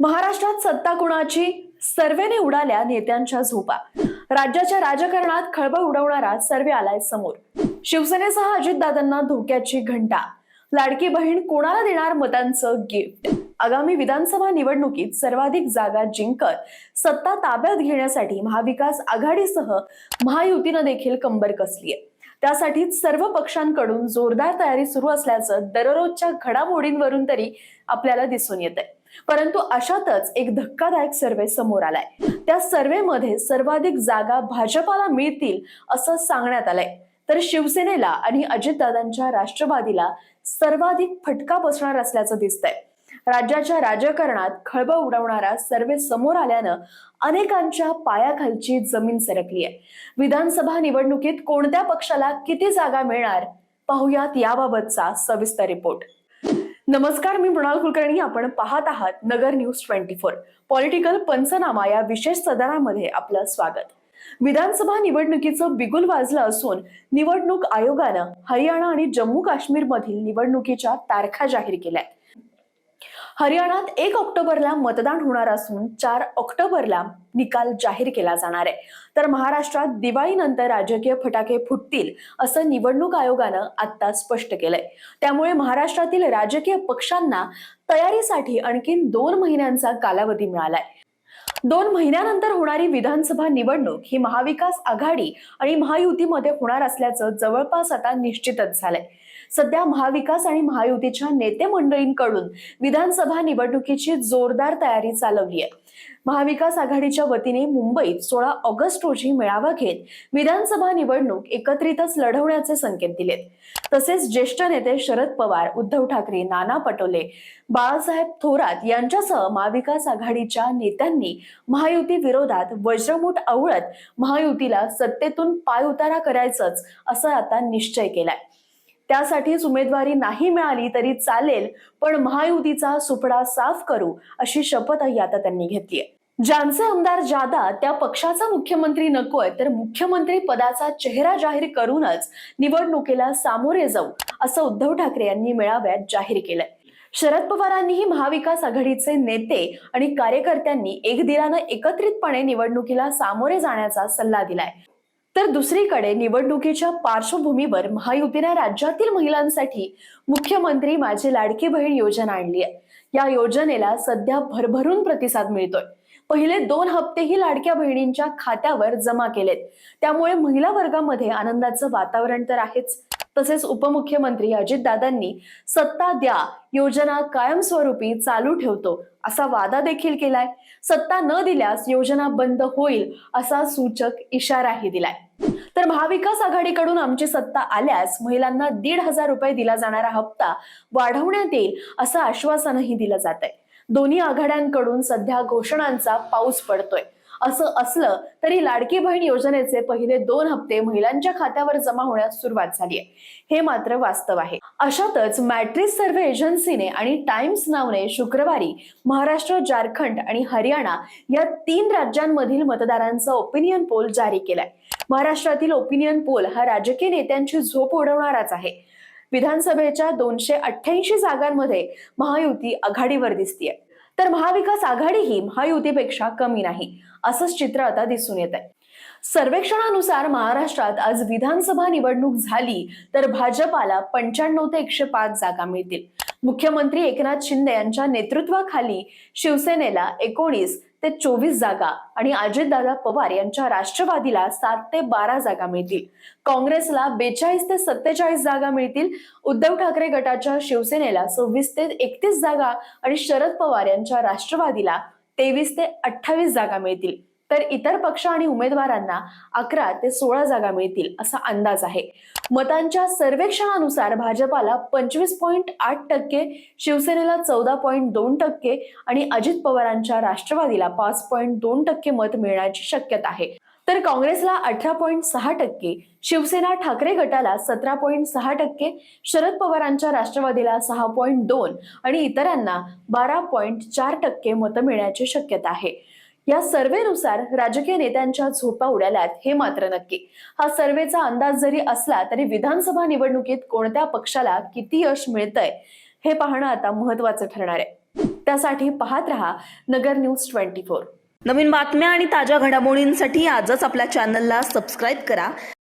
महाराष्ट्रात सत्ता कुणाची? सर्वेने उडाल्या नेत्यांच्या झोपा. राज्याच्या राजकारणात खळबळ उडवणारा सर्वे आलाय समोर. शिवसेनेसह अजितदादांना धोक्याची घंटा. लाडकी बहीण कोणाला देणार मतांचं गिफ्ट? आगामी विधानसभा निवडणुकीत सर्वाधिक जागा जिंकत सत्ता ताब्यात घेण्यासाठी महाविकास आघाडीसह महायुतीनं देखील कंबर कसली आहे त्यासाठीच सर्व पक्षांकडून जोरदार तयारी सुरू असल्याचं दररोजच्या घडामोडींवरून तरी आपल्याला दिसून येत आहे परंतु अशातच एक धक्कादायक सर्वे समोर आलाय. त्या सर्वेमध्ये सर्वाधिक जागा भाजपाला मिळतील असं सांगण्यात आलंय. तर शिवसेनेला आणि अजितदादांच्या राष्ट्रवादीला सर्वाधिक फटका बसणार असल्याचं दिसतंय. राज्याच्या राजकारणात खळबळ उडवणारा सर्वे समोर आल्यानं अनेकांच्या पायाखालची जमीन सरकली आहे. विधानसभा निवडणुकीत कोणत्या पक्षाला किती जागा मिळणार? पाहुयात याबाबतचा सविस्तर रिपोर्ट नमस्कार मी मृणाल कुलकर्णी आपण पाहत आहात Nagar news twenty four. Political Panchnama या विशेष सदरामध्ये आपलं स्वागत. विधानसभा निवडणुकीचं बिगुल वाजलं असून निवडणूक आयोगानं हरियाणा आणि जम्मू काश्मीर मधील निवडणुकीच्या तारखा जाहीर केल्या हरियाणात एक ऑक्टोबरला मतदान होणार असून चार ऑक्टोबरला निकाल जाहीर केला जाणार आहे. तर महाराष्ट्रात दिवाळीनंतर राजकीय फटाके फुटतील असं निवडणूक आयोगानं आता स्पष्ट केलंय. त्यामुळे महाराष्ट्रातील राजकीय पक्षांना तयारीसाठी आणखीन दोन महिन्यांचा कालावधी मिळालाय. दोन महिन्यानंतर होणारी विधानसभा निवडणूक ही महाविकास आघाडी आणि महायुतीमध्ये होणार असल्याचं जवळपास आता निश्चितच झालंय. सध्या महाविकास आणि महायुतीच्या नेते मंडळींकडून विधानसभा निवडणुकीची जोरदार तयारी चालवली आहे महाविकास आघाडीच्या वतीने मुंबईत सोळा ऑगस्ट रोजी मेळावा घेत विधानसभा निवडणूक एकत्रितच लढवण्याचे संकेत दिलेत. तसेच ज्येष्ठ नेते शरद पवार उद्धव ठाकरे नाना पटोले बाळासाहेब थोरात यांच्यासह महाविकास आघाडीच्या नेत्यांनी महायुती विरोधात वज्रमूठ आवळत महायुतीला सत्तेतून पायउतारा करायचंच असं आता निश्चय केलाय. त्यासाठीच उमेदवारी नाही मिळाली तरी चालेल पण महायुतीचा सुपडा साफ करू अशी शपथही आता त्यांनी घेतली ज्यांचे आमदार जादा त्या पक्षाचा मुख्यमंत्री नकोय तर मुख्यमंत्री पदाचा चेहरा जाहीर करूनच निवडणुकीला सामोरे जाऊ असं उद्धव ठाकरे यांनी मेळाव्यात जाहीर केलंय. शरद पवारांनीही महाविकास आघाडीचे नेते आणि कार्यकर्त्यांनी एक दिलानं एकत्रितपणे निवडणुकीला सामोरे जाण्याचा सल्ला दिलाय. तर दुसरीकडे निवडणुकीच्या पार्श्वभूमीवर महायुतीने राज्यातील महिलांसाठी मुख्यमंत्री माझी लाडकी बहीण योजना आणली आहे. या योजनेला सध्या भरभरून प्रतिसाद मिळतोय. पहिले दोन हप्तेही लाडक्या बहिणींच्या खात्यावर जमा केलेत. त्यामुळे महिला वर्गामध्ये आनंदाचं वातावरण तर आहेच. तसेच उपमुख्यमंत्री अजितदादांनी सत्ता द्या योजना कायमस्वरूपी चालू ठेवतो असा वादा देखील केलाय. सत्ता न दिल्यास योजना बंद होईल असा सूचक इशाराही दिलाय. तर महाविकास आघाडीकडून आमची सत्ता आल्यास महिलांना दीड हजार रुपये दिला जाणारा हप्ता वाढवण्यात येईल असं आश्वासनही दिलं जात आहे दोन्ही आघाड्यांकडून सध्या घोषणांचा पाऊस पडतोय. असं असलं तरी लाडकी बहीण योजनेचे पहिले दोन हप्ते महिलांच्या खात्यावर जमा होण्यास सुरुवात झाली आहे. हे मात्र वास्तव आहे. अशातच मॅट्रिस सर्व्हे एजन्सीने आणि टाइम्स नावने शुक्रवारी महाराष्ट्र झारखंड आणि हरियाणा या तीन राज्यांमधील मतदारांचा ओपिनियन पोल जारी केलाय. महाराष्ट्रातील ओपिनियन पोल हा राजकीय नेत्यांची झोप उडवणाराच आहे. विधानसभेच्या दोनशे अठ्ठ्याऐंशी जागांमध्ये महायुती आघाडीवर दिसतीये. तर महाविकास आघाडी ही महायुतीपेक्षा कमी नाही असंच चित्र आता दिसून येत आहे सर्वेक्षणानुसार महाराष्ट्रात आज विधानसभा निवडणूक झाली तर भाजपाला पंच्याण्णव ते एकशे पाच जागा मिळतील. मुख्यमंत्री एकनाथ शिंदे यांच्या नेतृत्वाखाली शिवसेनेला एकोणीस ते चोवीस जागा आणि अजितदादा पवार यांच्या राष्ट्रवादीला सात ते बारा जागा मिळतील. काँग्रेसला बेचाळीस ते सत्तेचाळीस जागा मिळतील. उद्धव ठाकरे गटाच्या शिवसेनेला सव्वीस ते एकतीस जागा आणि शरद पवार यांच्या राष्ट्रवादीला तेवीस ते अठ्ठावीस जागा मिळतील. तर इतर पक्ष आणि उमेदवारांना अकरा ते सोळा जागा मिळतील असा अंदाज आहे. मतांच्या सर्वेक्षणानुसार भाजपाला पंचवीस पॉईंट आठ टक्के शिवसेनेला चौदा पॉईंट दोन टक्के आणि अजित पवारांच्या राष्ट्रवादीला पाच पॉईंट दोन टक्के मत मिळण्याची शक्यता आहे. तर काँग्रेसला अठरा पॉईंट सहा टक्के शिवसेना ठाकरे गटाला सतरा पॉईंट सहा टक्के शरद पवारांच्या राष्ट्रवादीला सहा पॉईंट दोन आणि इतरांना बारा पॉईंट चार टक्के मतं मिळण्याची शक्यता आहे. या सर्वेनुसार राजकीय नेत्यांच्या झोपा उडाल्यात हे मात्र नक्की. हा सर्वेचा अंदाज जरी असला तरी विधानसभा निवडणुकीत कोणत्या पक्षाला किती यश मिळतंय हे पाहणं आता महत्वाचं ठरणार आहे. त्यासाठी पाहत रहा नगर न्यूज ट्वेंटी फोर. नवीन बातम्या आणि ताज्या घडामोडींसाठी आजच आपल्या चॅनलला सबस्क्राईब करा.